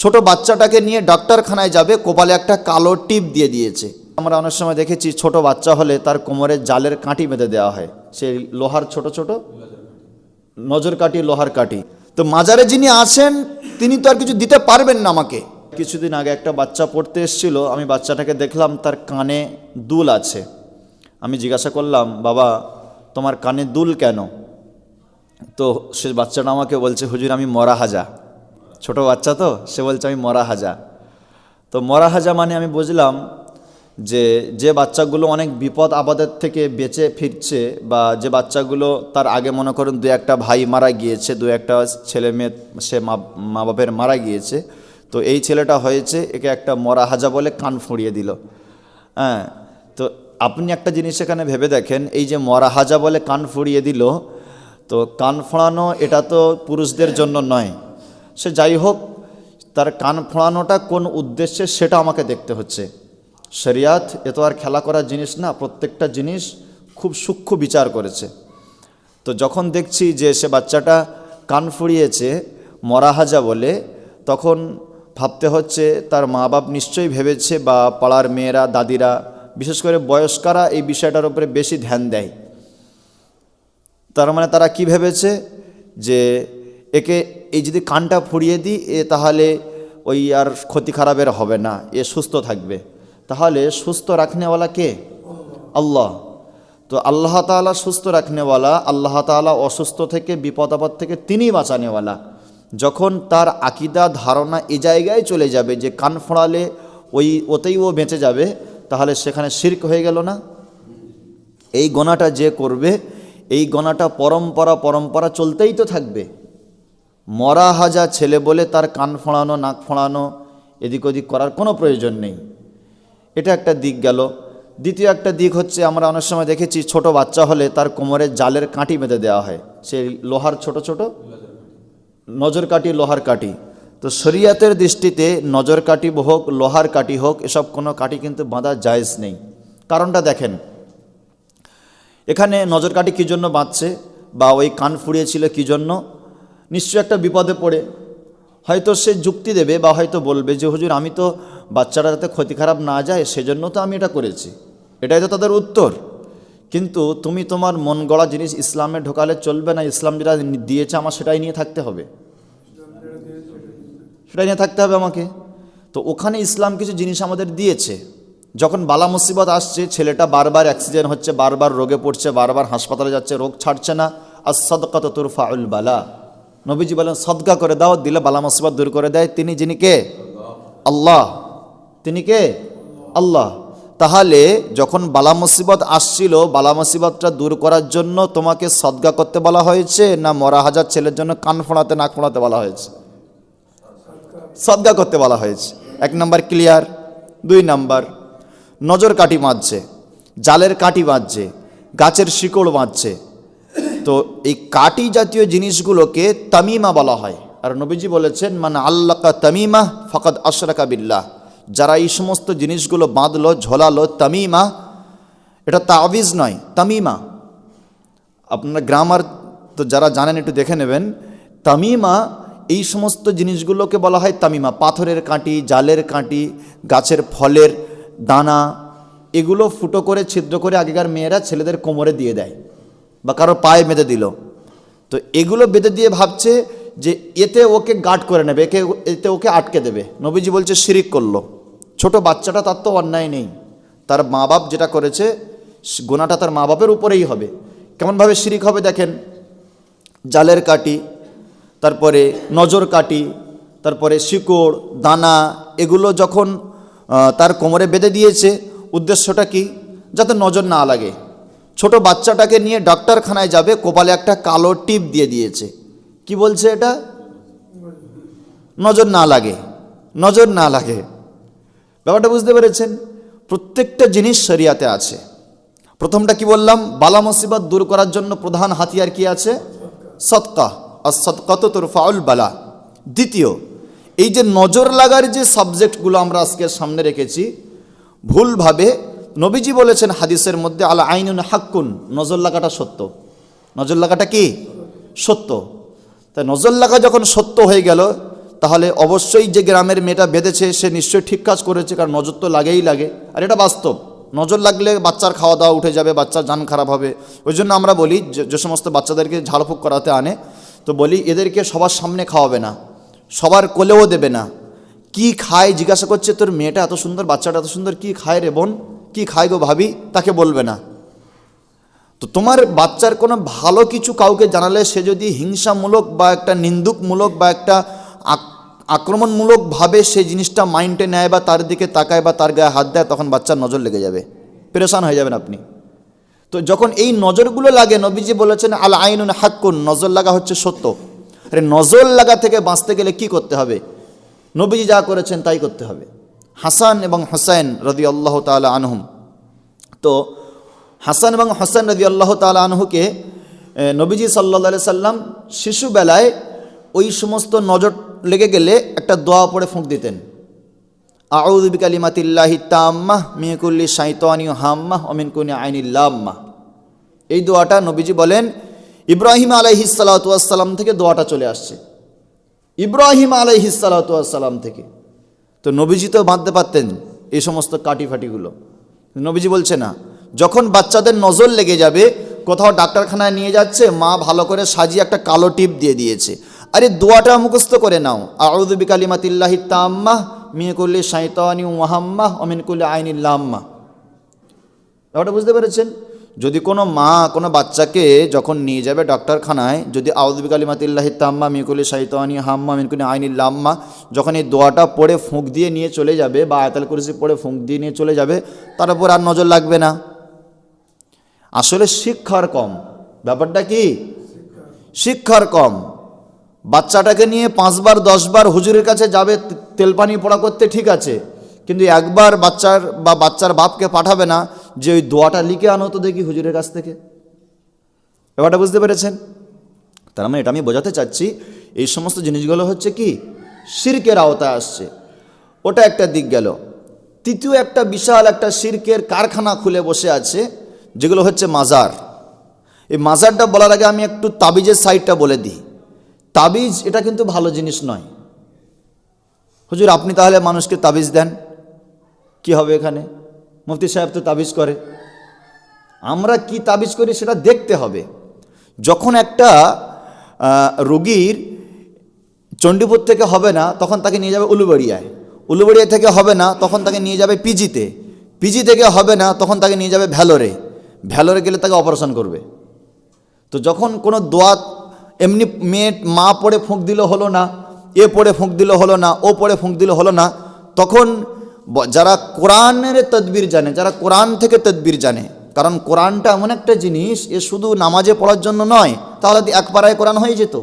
ছোট বাচ্চাটাকে নিয়ে ডাক্তারখানায় যাবে, কপালে একটা কালো টিপ দিয়ে দিয়েছে। আমরা অনেক সময় দেখেছি ছোট বাচ্চা হলে তার কোমরে জালের কাঁটি বেঁধে দেওয়া হয়। সেই লোহার ছোট ছোট? নজর কাটি, লোহার কাটি। তো মাজারে যিনি আছেন, তিনি তো আর কিছু দিতে পারবেন না আমাকে। কিছুদিন আগে একটা বাচ্চা পড়তে এসেছিল, আমি বাচ্চাটাকে দেখলাম, তার কানে দুল আছে। আমি জিজ্ঞাসা করলাম, বাবা, তোমার কানে দুল কেন? তো সে বাচ্চাটা আমাকে বলছে, হুজুর, আমি মরা হাজা। ছোট বাচ্চা তো, সে বলছে আমি মরা হাজা। তো মরা হাজা মানে আমি বুঝলাম যে যে বাচ্চাগুলো অনেক বিপদ আপদের থেকে বেঁচে ফিরছে বা যে বাচ্চাগুলো তার আগে মনে করুন দু একটা ভাই মারা গিয়েছে, দু একটা ছেলে মেয়ে, সে মা বাপের মারা গিয়েছে, তো এই ছেলেটা হয়েছে একে একটা মরা হাজা বলে কান ফুঁড়িয়ে দিল। হ্যাঁ তো আপনি একটা জিনিস এখানে ভেবে দেখেন, এই যে মরা হাজা বলে কান ফুঁড়িয়ে দিল, তো কান ফোঁড়ানো এটা তো পুরুষদের জন্য নয়। সে যাই হোক, তার কান ফোঁড়ানোটা কোন উদ্দেশ্যে সেটা আমাকে দেখতে হচ্ছে। শরিয়াত, এ তো আর খেলা করার জিনিস না, প্রত্যেকটা জিনিস খুব সূক্ষ্ম বিচার করেছে। তো যখন দেখছি যে সে বাচ্চাটা কান ফুরিয়েছে মরাহাজা বলে, তখন ভাবতে হচ্ছে তার মা বাপ নিশ্চয়ই ভেবেছে বা পাড়ার মেয়েরা, দাদিরা, বিশেষ করে বয়স্করা এই বিষয়টার উপরে বেশি ধ্যান দেয়। তার মানে তারা কি ভেবেছে? যে একে এই যদি কানটা ফুরিয়ে দিই, এ তাহলে ওই আর ক্ষতি খারাপের হবে না, এ সুস্থ থাকবে। তাহলে সুস্থ রাখনেওয়ালা কে? আল্লাহ। তো আল্লাহ তাআলা সুস্থ রাখনেওয়ালা, আল্লাহ তাআলা অসুস্থ থেকে, বিপদ আপদ থেকে তিনি বাঁচানেওয়ালা। যখন তার আকিদা, ধারণা এ জায়গায় চলে যাবে যে কান ফোঁড়ালে ওই, ওতেই ও বেঁচে যাবে, তাহলে সেখানে শির্ক হয়ে গেল না? এই গোনাটা যে করবে, এই গোনাটা পরম্পরা পরম্পরা চলতেই তো থাকবে। মরা হাজা ছেলে বলে তার কান ফোঁড়ানো, নাক ফোঁড়ানো, এদিক ওদিক করার কোনো প্রয়োজন নেই। এটা একটা দিক গেল। দ্বিতীয় একটা দিক হচ্ছে, আমরা অনেক সময় দেখেছি ছোট বাচ্চা হলে তার কোমরে জালের কাঁটি বেঁধে দেওয়া হয়। সেই লোহার ছোট ছোট? নজর কাটি, লোহার কাটি। তো শরিয়াতের দৃষ্টিতে নজর কাটি হোক, লোহার কাটি হোক, এসব কোনো কাটি কিন্তু বাঁধা জায়েজ নেই। কারণটা দেখেন। এখানে নজর কাটি কী জন্য বাঁধছে বা ওই কান ফুরিয়েছিল কী জন্য? নিশ্চয়ই একটা বিপদে পড়ে। হয়তো সে যুক্তি দেবে বা হয়তো বলবে যে, হুজুর, আমি তো বাচ্চারা যাতে ক্ষতি খারাপ না যায়, সেজন্য তো আমি এটা করেছি। এটাই তো তাদের উত্তর। কিন্তু তুমি তোমার মন গড়া জিনিস ইসলামে ঢোকালে চলবে না। ইসলাম যেটা দিয়েছে আমার, সেটাই নিয়ে থাকতে হবে। সেটাই নিয়ে থাকতে হবে আমাকে। তো ওখানে ইসলাম কিছু জিনিস আমাদের দিয়েছে। যখন বালা মুসিবত আসছে, ছেলেটা বারবার অ্যাক্সিডেন্ট হচ্ছে, বারবার রোগে পড়ছে, বারবার হাসপাতালে যাচ্ছে, রোগ ছাড়ছে না। আর সদকাত তুরফাউল বালা। নবীজি বলেন, সদকা করে দাও, দিলে বালা মুসিবত দূর করে দেয়। তিনি যিনি কে? আল্লাহ। তিনি কে? আল্লাহ। তাহলে যখন বালা মুসিবত আসছিল, বালা মুসিবতটা দূর করার জন্য তোমাকে সদগা করতে বলা হয়েছে না মরা হাজার ছেলের জন্য কান ফোঁড়াতে, নাক ফোঁড়াতে বলা হয়েছে? সদগা করতে বলা হয়েছে। এক নাম্বার ক্লিয়ার। দুই নাম্বার, নজর কাঠি বাঁধছে, জালের কাটি বাঁধছে, গাছের শিকড় বাঁধছে তো এই কাটি জাতীয় জিনিসগুলোকে তামিমা বলা হয়। আর নবীজি বলেছেন মানে আল্লাকা তামিমা ফকত আশরাকা বিল্লাহ। যারা এই সমস্ত জিনিসগুলো বাঁধলো, ঝোলালো, তামিমা, এটা তাবিজ নয়, তামিমা। আপনারা গ্রামার তো যারা জানেন, একটু দেখে নেবেন। তামিমা, এই সমস্ত জিনিসগুলোকে বলা হয় তামিমা। পাথরের কাঁটি, জালের কাঁটি, গাছের ফলের দানা, এগুলো ফুটো করে, ছিদ্র করে আগেকার মেয়েরা ছেলেদের কোমরে দিয়ে দেয়। বা কারও পায়ে বেঁধে দিল। তো এগুলো বেঁধে দিয়ে ভাবছে যে এতে ওকে গার্ড করে নেবে, একে এতে ওকে আটকে দেবে। নবীজি বলছে, শিরিক করল। ছোট বাচ্চাটা তার তো অন্যায় নেই। তার মা বাপ যেটা করেছে গোনাটা তার মা বাপের উপরেই হবে। কেমনভাবে শিরিক হবে দেখেন? জালের কাটি, তারপরে নজর কাটি, তারপরে শিকড়, দানা, এগুলো যখন তার কোমরে বেঁধে দিয়েছে, উদ্দেশ্যটা কি? যাতে নজর না লাগে। ছোট বাচ্চাটাকে নিয়ে ডাক্তারখানায় যাবে, কপালে একটা কালো টিপ দিয়ে দিয়েছে। কি বলছে এটা? নজর না লাগে, নজর না লাগে। ব্যাপারটা বুঝতে পেরেছেন? প্রত্যেকটা জিনিস শরিয়াতে আছে। প্রথমটা কি বললাম? বালা মুসিবত দূর করার জন্য প্রধান হাতিয়ার কি আছে? সৎকা আর সৎকাত তোর ফাউল বালা। দ্বিতীয়, এই যে নজর লাগার যে সাবজেক্টগুলো আমরা আজকে সামনে রেখেছি, ভুলভাবে নবীজি বলেছেন হাদিসের মধ্যে, আলা আইনুন হাক্কুন নজর লাগাটা সত্য। নজর লাগাটা কি? সত্য। তাই নজর লাগা যখন সত্য হয়ে গেল, তাহলে অবশ্যই যে গ্রামের মেয়েটা বেঁধেছে, সে নিশ্চয়ই ঠিক কাজ করেছে, কারণ নজর তো লাগেই লাগে। আর এটা বাস্তব। নজর লাগলে বাচ্চার খাওয়া দাওয়া উঠে যাবে, বাচ্চার যান খারাপ হবে। ওই জন্য আমরা বলি যে সমস্ত বাচ্চাদেরকে ঝাড়ফুঁক করাতে আনে, তো বলি, এদেরকে সবার সামনে খাওয়াবে না। সবার কোলেও দেবে না। কি খায়? জিজ্ঞাসা করছে, তোর মেয়েটা এত সুন্দর, বাচ্চাটা এত সুন্দর, কি খায় রে বোন? কি খায় গো ভাবি? তাকে বলবে না। তো তোমার বাচ্চার কোনো ভালো কিছু কাউকে জানালে সে যদি হিংসামূলক বা একটা নিন্দুকমূলক বা একটা আক- আক্রমণমূলকভাবে সে জিনিসটা মাইন্ডে নেয় বা তার দিকে তাকায় বা তার গায়ে হাত দেয়, তখন বাচ্চার নজর লেগে যাবে। পেরেশান হয়ে যাবেন আপনি। তো যখন এই নজরগুলো লাগে, নবীজি বলেছেন, আল আইনুন হাক্কুন নজর লাগা হচ্ছে সত্য। আরে নজর লাগা থেকে বাঁচতে গেলে কি করতে হবে? নবীজি যা করেছেন তাই করতে হবে। হাসান এবং হোসেন রদি আল্লাহ তালা আনহুম। তো হাসান এবং হাসান রদি আল্লাহ তালা আনহুকে নবীজি সাল্লা সাল্লাম শিশুবেলায় ওই সমস্ত নজর লেগে গেলে একটা দোয়া পড়ে ফুঁক দিতেন। আউদ্দিক কালিমাতিল্লাহি তাম্মাহ মিয়াকুল্লি শাইতানি হাম্মাহ অমিনকুনি আইনিল্লাম্মাহ এই দোয়াটা নবীজি বলেন, ইব্রাহিম আলাইহি সালাতাম থেকে দোয়াটা চলে আসছে। ইব্রাহিম আলাইহি সালাতাম থেকে। তো নবীজি তো বাঁধতে পারতেন এই সমস্ত কাটি ফাটিগুলো নবীজি বলছে, না, যখন বাচ্চাদের নজর লেগে যাবে, কোথাও ডাক্তারখানায় নিয়ে যাচ্ছে, মা ভালো করে সাজিয়ে একটা কালো টিপ দিয়ে দিয়েছে। আরে দোয়াটা মুখস্থ করে নাও। আউদুবি কালিমাতিল্লাহি তাম্মাহ মিয়ে করলে শাইতানি ওয়াহাম্মাহ অমিন করলে আইনিল্লাম্মা ব্যাপারটা বুঝতে পেরেছেন? যদি কোনো মা কোনো বাচ্চাকে যখন নিয়ে যাবে ডাক্তারখানায়, যদি আউদ্দিক কালিমাতিল্লাহি তাম্মা মিকুলি শাহিতানি হাম্মা মিনকুলি আইনিল্লাম্মা যখন এই দোয়াটা পড়ে ফুঁক দিয়ে নিয়ে চলে যাবে বা আয়তাল কুরসি পড়ে ফুঁক দিয়ে নিয়ে চলে যাবে, তার উপর আর নজর লাগবে না। আসলে শিক্ষার কম। ব্যাপারটা কি? শিক্ষার কম। বাচ্চাটাকে নিয়ে পাঁচবার, দশবার হুজুরের কাছে যাবে, তেলপানি পড়া করতে ঠিক আছে। কিন্তু একবার বাচ্চার বা বাচ্চার বাপকে পাঠাবে না যে ওই দোয়াটা লিখে আনো তো দেখি হুজুরের কাছ থেকে। ব্যাপারটা বুঝতে পেরেছেন? তার মানে এটা আমি বোঝাতে চাচ্ছি, এই সমস্ত জিনিসগুলো হচ্ছে কি? শিরকের আওতায় আসছে। ওটা একটা দিক গেল। তৃতীয় একটা বিশাল একটা শিরকের কারখানা খুলে বসে আছে, যেগুলো হচ্ছে মাজার। এই মাজারটা বলার আগে আমি একটু তাবিজের সাইডটা বলে দিই। তাবিজ এটা কিন্তু ভালো জিনিস নয়। হুজুর, আপনি তাহলে মানুষকে তাবিজ দেন। কি হবে এখানে? মুফতি সাহেব তো তাবিজ করে। আমরা কি তাবিজ করি সেটা দেখতে হবে। যখন একটা রোগীর চণ্ডীপুর থেকে হবে না, তখন তাকে নিয়ে যাবে উলুবাড়িয়ায়। উলুবাড়িয়া থেকে হবে না, তখন তাকে নিয়ে যাবে পিজিতে। পিজি থেকে হবে না, তখন তাকে নিয়ে যাবে ভ্যালোরে। ভ্যালোরে গেলে তাকে অপারেশন করবে। তো যখন কোনো দোয়া, এমনি মেয়ে মা পড়ে ফুঁক দিল হলো না, এ পড়ে ফুঁক দিল হলো না, ও পড়ে ফুঁক দিল হলো না, তখন যারা কোরআনের তদবির জানে, যারা কোরআন থেকে তদবির জানে, কারণ কোরআনটা এমন একটা জিনিস, এ শুধু নামাজে পড়ার জন্য নয়, তাহলে এক পাড়ায় কোরআন হয়ে যেত।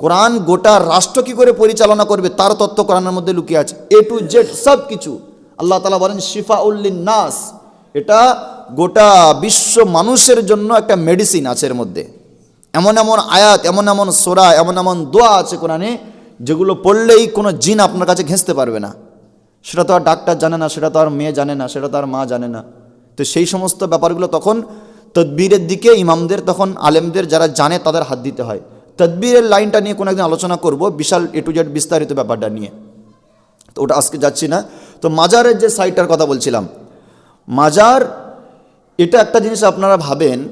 কোরআন গোটা রাষ্ট্র কি করে পরিচালনা করবে, তার তত্ত্ব কোরআনের মধ্যে লুকিয়ে আছে। এ টু জেড সব কিছু। আল্লাহ তালা বলেন শিফা উল্লিন নাস এটা গোটা বিশ্ব মানুষের জন্য একটা মেডিসিন আছে এর মধ্যে। এমন এমন আয়াত, এমন এমন সোরা, এমন এমন দোয়া আছে কোরআনে, যেগুলো পড়লেই কোনো জিন আপনার কাছে ঘেঁচতে পারবে না। সেটা তো আর ডাক্তার জানে না, সেটা তো আর মেয়ে জানে না, সেটা তো আর মা জানে না। তো সেই সমস্ত ব্যাপারগুলো তখন তদবিরের দিকে ইমামদের, তখন আলেমদের যারা জানে তাদের হাত দিতে হয়। তদবিরের লাইনটা নিয়ে কোনো একদিন আলোচনা করব, বিশাল এ টু জেড বিস্তারিত ব্যাপারটা নিয়ে। তো ওটা আজকে যাচ্ছি না। তো মাজারের যে সাইটটার কথা বলছিলাম, মাজার, এটা একটা জিনিস আপনারা ভাবেন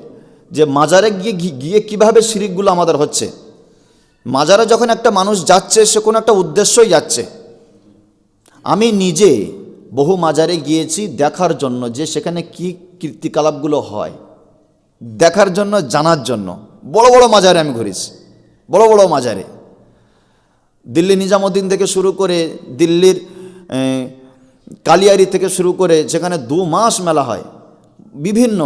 যে মাজারে গিয়ে গিয়ে কীভাবে শিরিকগুলো আমাদের হচ্ছে। মাজারে যখন একটা মানুষ যাচ্ছে, সে কোনো একটা উদ্দেশ্যই যাচ্ছে। আমি নিজে বহু মাজারে গিয়েছি দেখার জন্য যে সেখানে কি কীর্তিকলাপগুলো হয়। দেখার জন্য, জানার জন্য। বড় বড় মাজারে আমি ঘুরেছি। বড় বড় মাজারে। দিল্লি নিজামুদ্দিন থেকে শুরু করে দিল্লির কালিয়ারি থেকে শুরু করে যেখানে দু মাস মেলা হয়, বিভিন্ন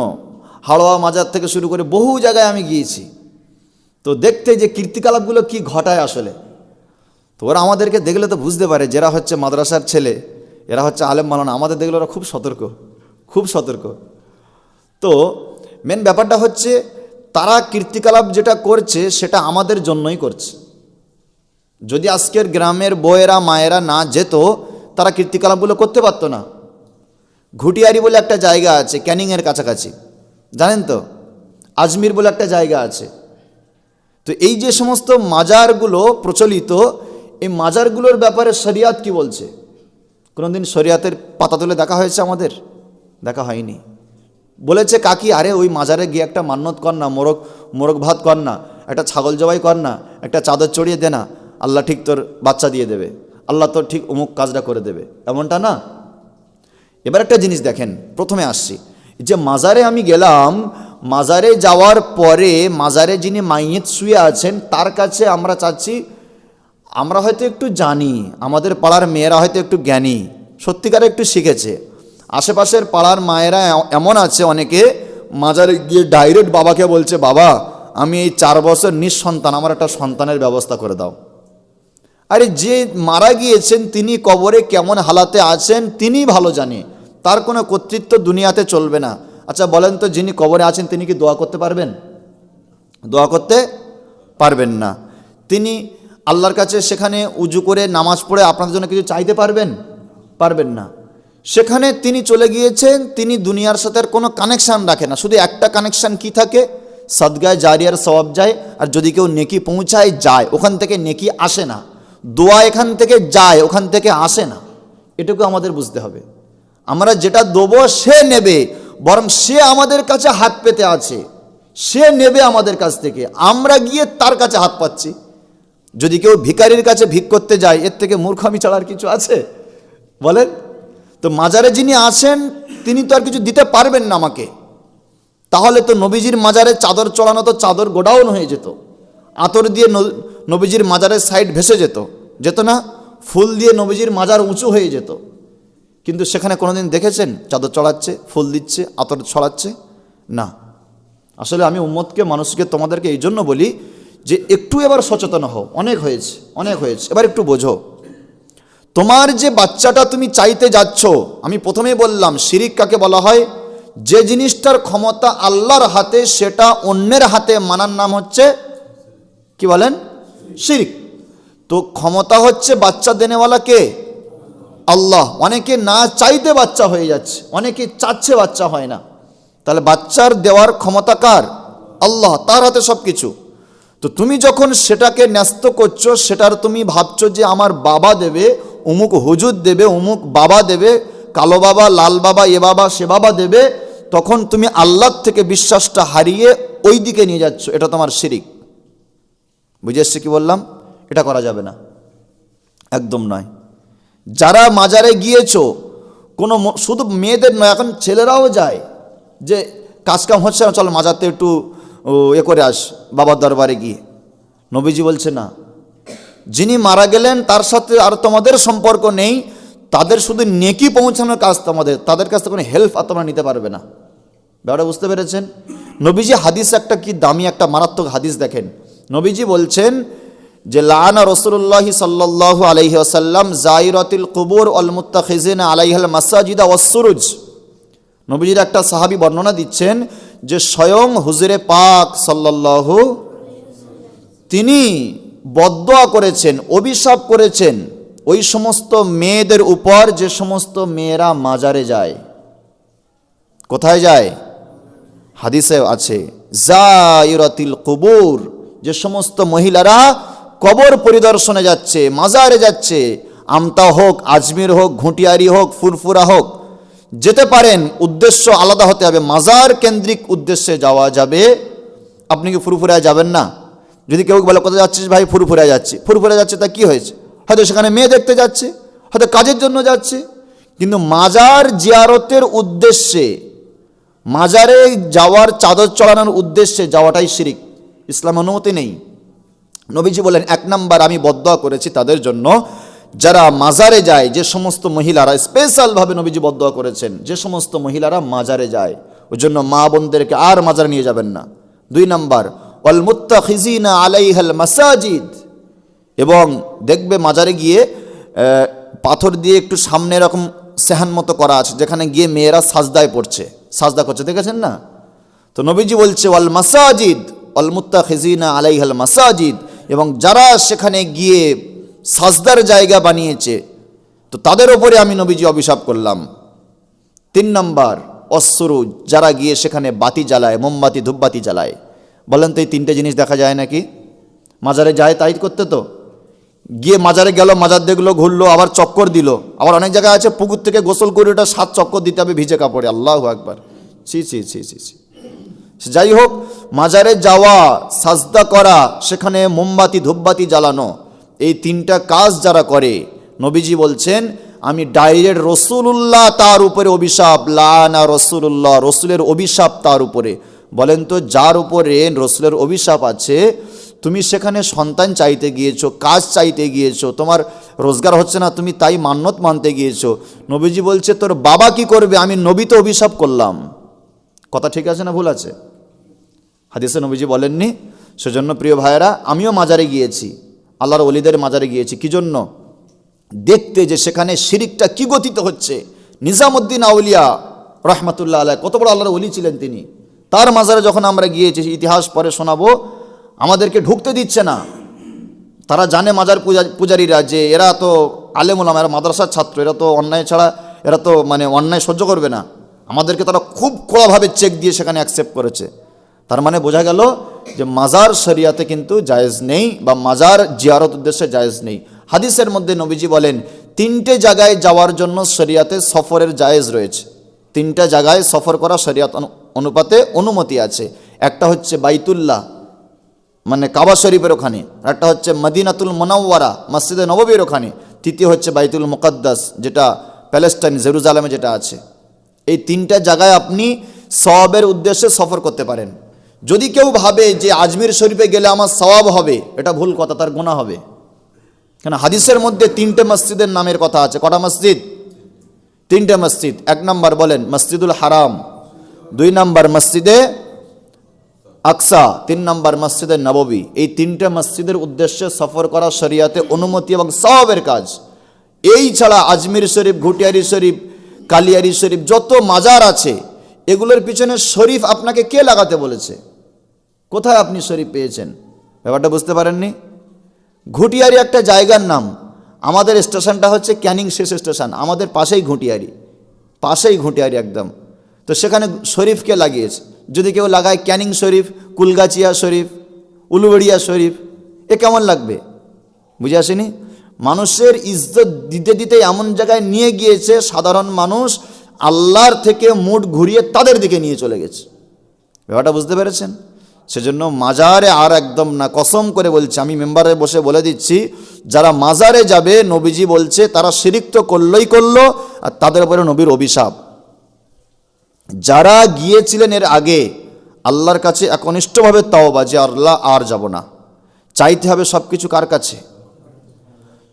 হাওড়া মাজার থেকে শুরু করে বহু জায়গায় আমি গিয়েছি। তো দেখতে যে কীর্তিকলাপগুলো কি ঘটায় আসলে তো ওরা আমাদেরকে দেখলে তো বুঝতে পারে যারা হচ্ছে মাদ্রাসার ছেলে, এরা হচ্ছে আলেম মালানা। আমাদের দেখলে ওরা খুব সতর্ক খুব সতর্ক। তো মেন ব্যাপারটা হচ্ছে তারা কীর্তিকলাপ যেটা করছে সেটা আমাদের জন্যই করছে। যদি আজকের গ্রামের বউয়েরা, মায়েরা না যেত, তারা কীর্তিকলাপগুলো করতে পারতো না। ঘুটিয়ারি বলে একটা জায়গা আছে, ক্যানিংয়ের কাছাকাছি। জানেন তো? আজমির বলে একটা জায়গা আছে। তো এই যে সমস্ত মাজারগুলো প্রচলিত এই মাজারগুলোর ব্যাপারে শরিয়াত কি বলছে? কোনো দিন শরিয়াতের পাতা তুলে দেখা হয়েছে আমাদের? দেখা হয়নি। বলেছে, কাকি, আরে ওই মাজারে গিয়ে একটা মান্যত কর না, মোরগ মোরগ ভাত কর না, একটা ছাগল জবাই কর না, একটা চাদর চড়িয়ে দে না, আল্লাহ ঠিক তোর বাচ্চা দিয়ে দেবে, আল্লাহ তোর ঠিক অমুক কাজটা করে দেবে। এমনটা না? এবার একটা জিনিস দেখেন, প্রথমে আসছি। যে মাজারে আমি গেলাম, মাজারে যাওয়ার পরে মাজারে যিনি মাইয়েত শুয়ে আছেন, তার কাছে আমরা চাচ্ছি আমরা হয়তো একটু জানি, আমাদের পাড়ার মেয়েরা হয়তো একটু জ্ঞানী, সত্যিকারে একটু শিখেছে। আশেপাশের পাড়ার মায়েরা এমন আছে অনেকে, মাজারে গিয়ে ডাইরেক্ট বাবাকে বলছে, বাবা, আমি এই চার বছর নিঃসন্তান, আমার একটা সন্তানের ব্যবস্থা করে দাও। আরে যে মারা গিয়েছেন, তিনি কবরে কেমন হালাতে আছেন, তিনি ভালো জানে। তার কোনো কর্তৃত্ব দুনিয়াতে চলবে না। আচ্ছা বলেন তো, যিনি কবরে আছেন, তিনি কি দোয়া করতে পারবেন? দোয়া করতে পারবেন না। তিনি আল্লাহর কাছে সেখানে উজু করে নামাজ পড়ে আপনাদের জন্য কিছু চাইতে পারবেন? পারবেন না। সেখানে তিনি চলে গিয়েছেন, তিনি দুনিয়ার সাথে আর কোনো কানেকশান রাখে না। শুধু একটা কানেকশান কি থাকে? সদগায় জারিয়ার সবাব যায়, আর যদি কেউ নেকি পৌঁছায়, যায়। ওখান থেকে নেকি আসে না। দোয়া এখান থেকে যায়, ওখান থেকে আসে না। এটুকু আমাদের বুঝতে হবে। আমরা যেটা দেবো, সে নেবে। বরং সে আমাদের কাছে হাত পেতে আছে। সে নেবে আমাদের কাছ থেকে। আমরা গিয়ে তার কাছে হাত পাচ্ছি। যদি কেউ ভিকারির কাছে ভিক করতে যায়, এর থেকে মূর্খামি ছাড়ার কিছু আছে? বলেন। তো মাজারে যিনি আছেন, তিনি তো আর কিছু দিতে পারবেন না আমাকে। তাহলে তো নবীজির মাজারে চাদর চড়ানো তো চাদর গোডাউন হয়ে যেত। আতর দিয়ে নবীজির মাজারের সাইড ভেসে যেত। যেত না, ফুল দিয়ে নবীজির মাজার উঁচু হয়ে যেত। কিন্তু সেখানে কোনোদিন দেখেছেন? চাদর চড়াচ্ছে, ফুল দিচ্ছে, আতর ছড়াচ্ছে? না। আসলে আমি উম্মতকে, মানুষকে তোমাদেরকে এই জন্য বলি যে একটু এবার সচেতন হও। অনেক হয়েছে অনেক হয়েছে। এবার একটু বোঝো। তোমার যে বাচ্চাটা তুমি চাইতে যাচ্ছ, আমি প্রথমেই বললাম, শিরিক কাকে বলা হয়? যে জিনিসটার ক্ষমতা আল্লাহর হাতে, সেটা অন্যের হাতে মানার নাম হচ্ছে কি বলেন? শিরিক। তো ক্ষমতা হচ্ছে বাচ্চা দেনেওয়ালা কে? আল্লাহ। অনেকে না চাইতে বাচ্চা হয়ে যাচ্ছে, অনেকে চাচ্ছে বাচ্চা হয় না। তাহলে বাচ্চার দেওয়ার ক্ষমতা কার? আল্লাহ, তার হাতে সব কিছু তো তুমি যখন সেটাকে ন্যস্ত করছ, সেটার তুমি ভাবছ যে আমার বাবা দেবে, অমুক হুজুর দেবে, অমুক বাবা দেবে, কালো বাবা, লাল বাবা, এ বাবা, সে বাবা দেবে, তখন তুমি আল্লাহর থেকে বিশ্বাসটা হারিয়ে ওই দিকে নিয়ে যাচ্ছ, এটা তোমার শিরিক। বুঝে এসছে কি বললাম? এটা করা যাবে না। একদম নয়। যারা মাজারে গিয়েছো, কোনো শুধু মেয়েদের নয়, এখন ছেলেরাও যায় যে কাজ কাম হচ্ছে না, চল মাজারতে একটু ও, এ করে আস বাবার দরবারে গিয়ে। নবীজি বলছে না। যিনি মারা গেলেন তার সাথে আর তোমাদের সম্পর্ক নেই। তাদের শুধু নেকি পৌঁছানোর কাজ তোমাদের। তাদের কাছ থেকে কোনো হেল্প আর তোমরা নিতে পারবে না। ব্যাপারটা বুঝতে পেরেছেন? নবীজি হাদিস একটা কি দামি একটা মারাত্মক হাদিস দেখেন। নবীজি বলছেন যে লানা রসুল্লাহি সাল্লাহ আলহি আসাল্লাম জাইরাতিল কুবুর অল মুত্তাখিজিন আলাইহাল মাসাজিদা ওয়াসুরুজ নবীজির একটা সাহাবী বর্ণনা দিচ্ছেন যে স্বয়ং হুজুরে পাক সাল্লাল্লাহু, তিনি বদয়া করেছেন, অভিশাপ করেছেন, ওই সমস্ত মেয়েদের উপর যে সমস্ত মেয়েরা মাজারে যায়। কোথায় যায়? হাদিসে আছে জাইরাতিল কুবুর, যে সমস্ত মহিলারা কবর পরিদর্শনে যাচ্ছে, মাজারে যাচ্ছে, আমতা হোক, আজমির হোক, ঘুঁটিয়ারি হোক, ফুরফুরা হোক যেতে পারেন, উদ্দেশ্য আলাদা হতে হবে। মাজার কেন্দ্রিক উদ্দেশ্যে যাওয়া যাবে। আপনি কি ফুরফুরায় যাবেন না? যদি কেউ বলে, কোথায় যাচ্ছিস ভাই? ফুরফুরায় যাচ্ছি। ফুরফুরায় যাচ্ছে তা কি হয়েছে? হয়তো সেখানে মেয়ে দেখতে যাচ্ছে, হয়তো কাজের জন্য যাচ্ছে। কিন্তু মাজার জিয়ারতের উদ্দেশ্যে, মাজারে যাওয়ার চাদর চড়ানোর উদ্দেশ্যে যাওয়াটাই শিরিক। ইসলাম অনুমতি নেই। নবীজি বলেন, এক নাম্বার আমি বদয়া করেছি তাদের জন্য। যারা মাজারে যায়, যে সমস্ত মহিলারা, স্পেশালভাবে নবীজি বদয়া করেছেন, যে সমস্ত মহিলারা মাজারে যায় ওই জন্য মা বোনদেরকে আর মাজারে নিয়ে যাবেন না। দুই নাম্বার, ওয়াল মুত্তাখিজিনা আলাইহাল মাসাজিদ। এবং দেখবে মাজারে গিয়ে পাথর দিয়ে একটু সামনে এরকম সেহান মতো করা আছে, যেখানে গিয়ে মেয়েরা সাজদায় পড়ছে। সাজদা করছে, দেখেছেন না? তো নবীজি বলছে, ওয়াল মাসাজিদ, ওয়াল মুত্তাখিজিনা আলাইহাল মাসাজিদ। এবং যারা সেখানে গিয়ে সাজদার জায়গা বানিয়েছে। তো তাদের ওপরে আমি নবীজি অভিশাপ করলাম। তিন নম্বর অশ্বরু যারা গিয়ে সেখানে বাতি জ্বালায়, মোমবাতি, ধূপবাতি জ্বালায়। বলেন তো এই তিনটে জিনিস দেখা যায় নাকি? মাজারে যায় তাই করতে তো? গিয়ে মাজারে গেল, মাজার দেখল, ঘুরলো, আবার চক্কর দিল। আবার অনেক জায়গায় আছে, পুকুর থেকে গোসল করে ওটা সাত চক্কর দিতে হবে, ভিজে কাপড়ে। আল্লাহ একবার ছি ছি ছি ছি ছি। যাই হোক, মাজারে যাওয়া, সাজদা করা, সেখানে মোমবাতি, ধূপবাতি জ্বালানো এই তিনটা কাজ যারা করে, নবীজি বলছেন, আমি ডাইরেক্ট রসুলুল্লাহ তার উপরে অভিশাপ, লানা রসুলুল্লাহ, রসুলের অভিশাপ তার উপরে। বলেন তো, যার উপরে রসুলের অভিশাপ আছে, তুমি সেখানে সন্তান চাইতে গিয়েছো, কাজ চাইতে গিয়েছো, তোমার রোজগার হচ্ছে না, তুমি তাই মান্যত মানতে গিয়েছো। নবীজি বলছে, তোর বাবা কি করবে? আমি নবীতে অভিশাপ করলাম। কথা ঠিক আছে না ভুল আছে? হাদিসে নবীজি বলেননি। সেজন্য প্রিয় ভাইয়েরা, আমিও মাজারে গিয়েছি। আল্লাহর অলিদের মাজারে গিয়েছি। কি জন্য দেখতে যে সেখানে শিরিকটা কি গতিতে হচ্ছে। নিজামুদ্দিন আউলিয়া রহমাতুল্লাহ আলাহ কত বড় আল্লাহর অলি ছিলেন তিনি। তার মাজারে যখন আমরা গিয়েছি, ইতিহাস পরে শোনাবো, আমাদেরকে ঢুকতে দিচ্ছে না। তারা জানে মাজার পূজা, পূজারীরা যে এরা তো আলেমুলাম এরা মাদ্রাসার ছাত্র, এরা তো অন্যায় ছাড়া, এরা তো মানে অন্যায় সহ্য করবে না। আমাদেরকে তারা খুব কড়াভাবে চেক দিয়ে সেখানে অ্যাকসেপ্ট করেছে। তার মানে বোঝা গেল যে মাজার শরিয়াতে কিন্তু জায়েজ নেই বা মাজার জিয়ারত উদ্দেশ্যে জায়েজ নেই। হাদিসের মধ্যে নবীজি বলেন, তিনটে জায়গায় যাওয়ার জন্য শরিয়াতে সফরের জায়েজ রয়েছে। তিনটা জায়গায় সফর করা শরিয়াত অনু- অনুপাতে অনুমতি আছে। একটা হচ্ছে বাইতুল্লাহ মানে কাবা শরীফের ওখানে। একটা হচ্ছে মদিনাতুল মোনাওয়ারা, মসজিদে নববীর ওখানে। তৃতীয় হচ্ছে বাইতুল মুকদ্দাস, যেটা প্যালেস্টাইন, জেরুজালেমে যেটা আছে। এই তিনটা জায়গায় আপনি সবের উদ্দেশ্যে সফর করতে পারেন। যদি কেউ ভাবে যে আজমির শরীফে গেলে আমার সওয়াব হবে, এটা ভুল কথা, তার গোনা হবে। কেন হাদিসের মধ্যে তিনটে মসজিদের নামের কথা আছে। কটা মসজিদ? তিনটে মসজিদ। এক নম্বর বলেন, মসজিদুল হারাম। দুই নম্বর মসজিদে আকসা। তিন নম্বর মসজিদের নববী। এই তিনটে মসজিদের উদ্দেশ্যে সফর করা শরিয়াতে অনুমতি এবং সওয়াবের কাজ। এই ছাড়া আজমির শরীফ, ঘুটিয়ারি শরীফ, কালিয়ারি শরীফ, যত মাজার আছে এগুলোর পিছনে শরীফ আপনাকে কে লাগাতে বলেছে? কোথায় আপনি শরীফ পেয়েছেন? ব্যাপারটা বুঝতে পারেননি? ঘুটিয়ারি একটা জায়গার নাম। আমাদের স্টেশনটা হচ্ছে ক্যানিং শেষ স্টেশন। আমাদের পাশেই ঘুটিয়ারি। পাশেই ঘুটিয়ারি একদম। তো সেখানে শরীফকে লাগিয়েছে। যদি কেউ লাগায় ক্যানিং শরীফ, কুলগাছিয়া শরীফ, উলুবেড়িয়া শরীফ, এ কেমন লাগবে? বুঝে আসেনি? মানুষের ইজ্জত দিতে দিতে এমন জায়গায় নিয়ে গিয়েছে সাধারণ মানুষ আল্লাহর থেকে মুঠ ঘুরিয়ে তাদের দিকে নিয়ে চলে গেছে। ব্যাপারটা বুঝতে পেরেছেন? সেজন্য মাজারে আর একদম না, কসম করে বলছে, আমি মেম্বারে বসে বলে দিচ্ছি, যারা মাজারে যাবে, নবীজি বলছে, তারা শিরিক তো করলই করল, আর তাদের উপরে নবীর অভিশাপ। যারা গিয়েছিলেন এর আগে, আল্লাহর কাছে একনিষ্ঠভাবে তাওবা, যে আল্লাহ আর যাব না। চাইতে হবে সব কিছু কার কাছে?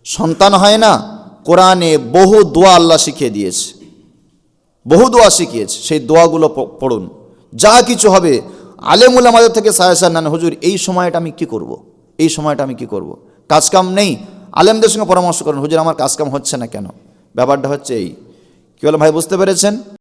সন্তান হয় না, কোরআনে বহু দোয়া আল্লাহ শিখিয়ে দিয়েছে। বহু দোয়া শিখিয়েছে, সেই দোয়াগুলো পড়ুন যা কিছু হবে, আলেমুল আমাদের থেকে সায়াসার নেন, হুজুর, এই সময়টা আমি কি করব। এই সময়টা আমি কি করব। কাজকাম নেই, আলেমদের সঙ্গে পরামর্শ করেন, হুজুর, আমার কাজকাম হচ্ছে না কেন ব্যাপারটা হচ্ছে এই কী বলে ভাই, বুঝতে পেরেছেন